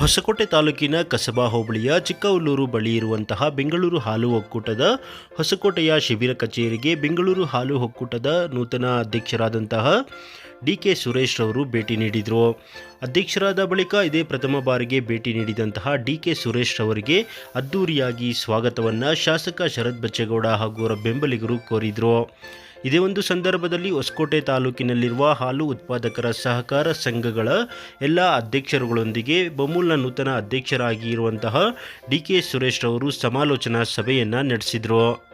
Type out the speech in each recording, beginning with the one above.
ಹೊಸಕೋಟೆ ತಾಲೂಕಿನ ಕಸಬಾ ಹೋಬಳಿಯ ಚಿಕ್ಕವಲ್ಲೂರು ಬಳಿ ಇರುವಂತಹ ಬೆಂಗಳೂರು ಹಾಲು ಒಕ್ಕೂಟದ ಹೊಸಕೋಟೆಯ ಶಿಬಿರ ಕಚೇರಿಗೆ ಬೆಂಗಳೂರು ಹಾಲು ಒಕ್ಕೂಟದ ನೂತನ ಅಧ್ಯಕ್ಷರಾದಂತಹ ಡಿ ಕೆ ಸುರೇಶ್ ರವರು ಭೇಟಿ ನೀಡಿದರು. ಅಧ್ಯಕ್ಷರಾದ ಬಳಿಕ ಇದೇ ಪ್ರಥಮ ಬಾರಿಗೆ ಭೇಟಿ ನೀಡಿದಂತಹ ಡಿ ಕೆ ಸುರೇಶ್ ರವರಿಗೆ ಅದ್ದೂರಿಯಾಗಿ ಸ್ವಾಗತವನ್ನು ಶಾಸಕ ಶರತ್ ಬಚ್ಚೇಗೌಡ ಹಾಗೂ ಅವರ ಬೆಂಬಲಿಗರು ಕೋರಿದರು. ಇದೇ ಒಂದು ಸಂದರ್ಭದಲ್ಲಿ ಹೊಸಕೋಟೆ ತಾಲೂಕಿನಲ್ಲಿರುವ ಹಾಲು ಉತ್ಪಾದಕರ ಸಹಕಾರ ಸಂಘಗಳ ಎಲ್ಲ ಅಧ್ಯಕ್ಷರುಗಳೊಂದಿಗೆ ಬಮೂಲ್ನ ನೂತನ ಅಧ್ಯಕ್ಷರಾಗಿ ಇರುವಂತಹ ಡಿ ಕೆ ಸುರೇಶ್ ರವರು ಸಮಾಲೋಚನಾ ಸಭೆಯನ್ನು ನಡೆಸಿದರು.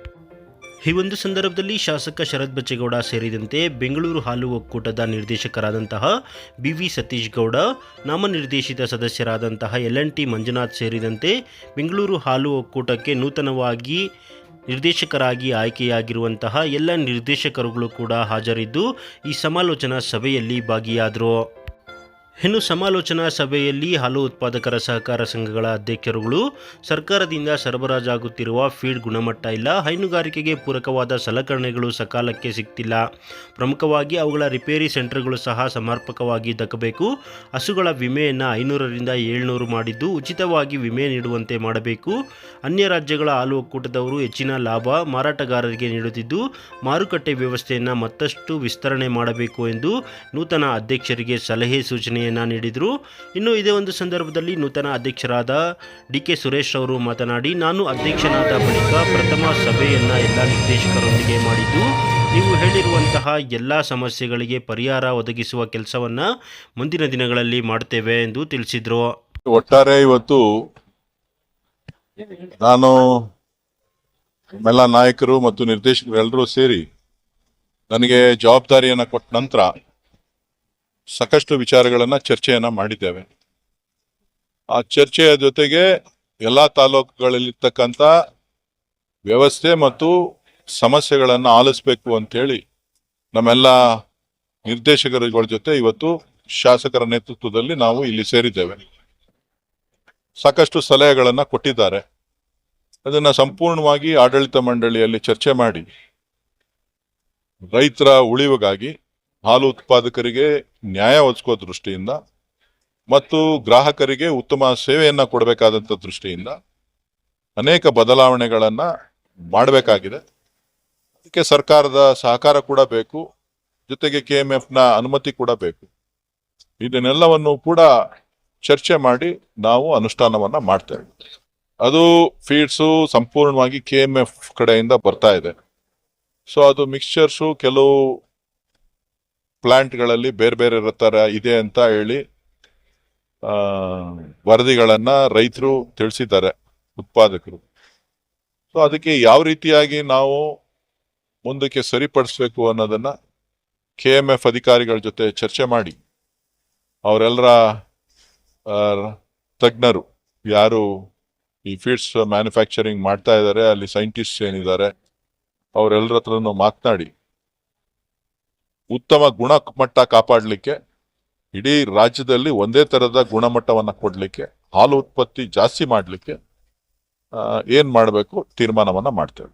ಈ ಒಂದು ಸಂದರ್ಭದಲ್ಲಿ ಶಾಸಕ ಶರತ್ ಬಚ್ಚೇಗೌಡ ಸೇರಿದಂತೆ ಬೆಂಗಳೂರು ಹಾಲು ಒಕ್ಕೂಟದ ನಿರ್ದೇಶಕರಾದಂತಹ ಬಿ ವಿ ಸತೀಶ್ ಗೌಡ ನಾಮನಿರ್ದೇಶಿತ ಸದಸ್ಯರಾದಂತಹ ಎಲ್ ಎನ್ ಟಿ ಮಂಜುನಾಥ್ ಸೇರಿದಂತೆ ಬೆಂಗಳೂರು ಹಾಲು ಒಕ್ಕೂಟಕ್ಕೆ ನೂತನವಾಗಿ ನಿರ್ದೇಶಕರಾಗಿ ಆಯ್ಕೆಯಾಗಿರುವಂತಹ ಎಲ್ಲ ನಿರ್ದೇಶಕರುಗಳು ಕೂಡ ಹಾಜರಿದ್ದು ಈ ಸಮಾಲೋಚನಾ ಸಭೆಯಲ್ಲಿ ಭಾಗಿಯಾದರು. ಇನ್ನು ಸಮಾಲೋಚನಾ ಸಭೆಯಲ್ಲಿ ಹಾಲು ಉತ್ಪಾದಕರ ಸಹಕಾರ ಸಂಘಗಳ ಅಧ್ಯಕ್ಷರುಗಳು, ಸರ್ಕಾರದಿಂದ ಸರಬರಾಜಾಗುತ್ತಿರುವ ಫೀಡ್ ಗುಣಮಟ್ಟ ಇಲ್ಲ, ಹೈನುಗಾರಿಕೆಗೆ ಪೂರಕವಾದ ಸಲಕರಣೆಗಳು ಸಕಾಲಕ್ಕೆ ಸಿಗ್ತಿಲ್ಲ ಪ್ರಮುಖವಾಗಿ ಅವುಗಳ ರಿಪೇರಿ ಸೆಂಟರ್ಗಳು ಸಹ ಸಮರ್ಪಕವಾಗಿ ದಕ್ಕಬೇಕು. ಹಸುಗಳ ವಿಮೆಯನ್ನು ಐನೂರರಿಂದ ಏಳ್ನೂರು ಮಾಡಿದ್ದು ಉಚಿತವಾಗಿ ವಿಮೆ ನೀಡುವಂತೆ ಮಾಡಬೇಕು. ಅನ್ಯ ರಾಜ್ಯಗಳ ಹಾಲು ಒಕ್ಕೂಟದವರು ಹೆಚ್ಚಿನ ಲಾಭ ಮಾರಾಟಗಾರರಿಗೆ ನೀಡುತ್ತಿದ್ದು, ಮಾರುಕಟ್ಟೆ ವ್ಯವಸ್ಥೆಯನ್ನು ಮತ್ತಷ್ಟು ವಿಸ್ತರಣೆ ಮಾಡಬೇಕು ಎಂದು ನೂತನ ಅಧ್ಯಕ್ಷರಿಗೆ ಸಲಹೆ ಸೂಚನೆಯನ್ನು ನೀಡಿದರು. ಇನ್ನು ಇದೇ ಒಂದು ಸಂದರ್ಭದಲ್ಲಿ ನೂತನ ಅಧ್ಯಕ್ಷರಾದ ಡಿ ಕೆ ಸುರೇಶ್ ಅವರು ಮಾತನಾಡಿ, ನಾನು ಅಧ್ಯಕ್ಷನಾದ ಬಳಿಕ ಪ್ರಥಮ ಸಭೆಯನ್ನು ಎಲ್ಲ ನಿರ್ದೇಶಕರೊಂದಿಗೆ ಮಾಡಿದ್ದು, ನೀವು ಹೇಳಿರುವಂತಹ ಎಲ್ಲ ಸಮಸ್ಯೆಗಳಿಗೆ ಪರಿಹಾರ ಒದಗಿಸುವ ಕೆಲಸವನ್ನು ಮುಂದಿನ ದಿನಗಳಲ್ಲಿ ಮಾಡ್ತೇವೆ ಎಂದು ತಿಳಿಸಿದರು. ಒಟ್ಟಾರೆ ಇವತ್ತು ನಾನು ಎಲ್ಲ ನಾಯಕರು ಮತ್ತು ನಿರ್ದೇಶಕರು ಎಲ್ಲರೂ ಸೇರಿ ನನಗೆ ಜವಾಬ್ದಾರಿಯನ್ನು ಕೊಟ್ಟ ನಂತರ ಸಾಕಷ್ಟು ವಿಚಾರಗಳನ್ನ ಚರ್ಚೆಯನ್ನ ಮಾಡಿದ್ದೇವೆ. ಆ ಚರ್ಚೆಯ ಜೊತೆಗೆ ಎಲ್ಲಾ ತಾಲೂಕುಗಳಲ್ಲಿರ್ತಕ್ಕಂಥ ವ್ಯವಸ್ಥೆ ಮತ್ತು ಸಮಸ್ಯೆಗಳನ್ನ ಆಲಿಸ್ಬೇಕು ಅಂತೇಳಿ ನಮ್ಮೆಲ್ಲ ನಿರ್ದೇಶಕರುಗಳ ಜೊತೆ ಇವತ್ತು ಶಾಸಕರ ನೇತೃತ್ವದಲ್ಲಿ ನಾವು ಇಲ್ಲಿ ಸೇರಿದ್ದೇವೆ. ಸಾಕಷ್ಟು ಸಲಹೆಗಳನ್ನ ಕೊಟ್ಟಿದ್ದಾರೆ. ಅದನ್ನ ಸಂಪೂರ್ಣವಾಗಿ ಆಡಳಿತ ಮಂಡಳಿಯಲ್ಲಿ ಚರ್ಚೆ ಮಾಡಿ ರೈತರ ಉಳಿವಿಗಾಗಿ ಹಾಲು ಉತ್ಪಾದಕರಿಗೆ ನ್ಯಾಯ ಒದಗಿಸುವ ದೃಷ್ಟಿಯಿಂದ ಮತ್ತು ಗ್ರಾಹಕರಿಗೆ ಉತ್ತಮ ಸೇವೆಯನ್ನು ಕೊಡಬೇಕಾದಂತ ದೃಷ್ಟಿಯಿಂದ ಅನೇಕ ಬದಲಾವಣೆಗಳನ್ನು ಮಾಡಬೇಕಾಗಿದೆ. ಅದಕ್ಕೆ ಸರ್ಕಾರದ ಸಹಕಾರ ಕೂಡ ಬೇಕು. ಜೊತೆಗೆ ಕೆ ಎಂ ಎಫ್ನ ಅನುಮತಿ ಕೂಡ ಬೇಕು. ಇದನ್ನೆಲ್ಲವನ್ನು ಕೂಡ ಚರ್ಚೆ ಮಾಡಿ ನಾವು ಅನುಷ್ಠಾನವನ್ನ ಮಾಡ್ತೇವೆ. ಅದು ಫೀಡ್ಸು ಸಂಪೂರ್ಣವಾಗಿ ಕೆ ಎಂ ಎಫ್ ಕಡೆಯಿಂದ ಬರ್ತಾ ಇದೆ. ಸೊ ಅದು ಮಿಕ್ಸ್ಚರ್ಸು ಕೆಲವು ಪ್ಲಾಂಟ್ಗಳಲ್ಲಿ ಬೇರೆ ಬೇರೆ ಥರ ಇದೆ ಅಂತ ಹೇಳಿ ವರದಿಗಳನ್ನ ರೈತರು ತಿಳಿಸಿದ್ದಾರೆ, ಉತ್ಪಾದಕರು. ಸೊ ಅದಕ್ಕೆ ಯಾವ ರೀತಿಯಾಗಿ ನಾವು ಮುಂದಕ್ಕೆ ಸರಿಪಡಿಸ್ಬೇಕು ಅನ್ನೋದನ್ನ ಕೆ ಎಂ ಎಫ್ ಅಧಿಕಾರಿಗಳ ಜೊತೆ ಚರ್ಚೆ ಮಾಡಿ. ಅವರೆಲ್ಲರ ತಜ್ಞರು, ಯಾರು ಈ ಫೀಡ್ಸ್ ಮ್ಯಾನುಫ್ಯಾಕ್ಚರಿಂಗ್ ಮಾಡ್ತಾ ಇದ್ದಾರೆ, ಅಲ್ಲಿ ಸೈಂಟಿಸ್ಟ್ ಏನಿದ್ದಾರೆ, ಅವರೆಲ್ಲರ ಹತ್ರನೂ ಮಾತನಾಡಿ. ಉತ್ತಮ ಗುಣಮಟ್ಟ ಕಾಪಾಡಲಿಕ್ಕೆ ಇಡೀ ರಾಜ್ಯದಲ್ಲಿ ಒಂದೇ ತರದ ಗುಣಮಟ್ಟವನ್ನು ಕೊಡಲಿಕ್ಕೆ, ಹಾಲು ಉತ್ಪತ್ತಿ ಜಾಸ್ತಿ ಮಾಡಲಿಕ್ಕೆ ಏನು ಮಾಡಬೇಕು, ತೀರ್ಮಾನವನ್ನು ಮಾಡ್ತೇವೆ.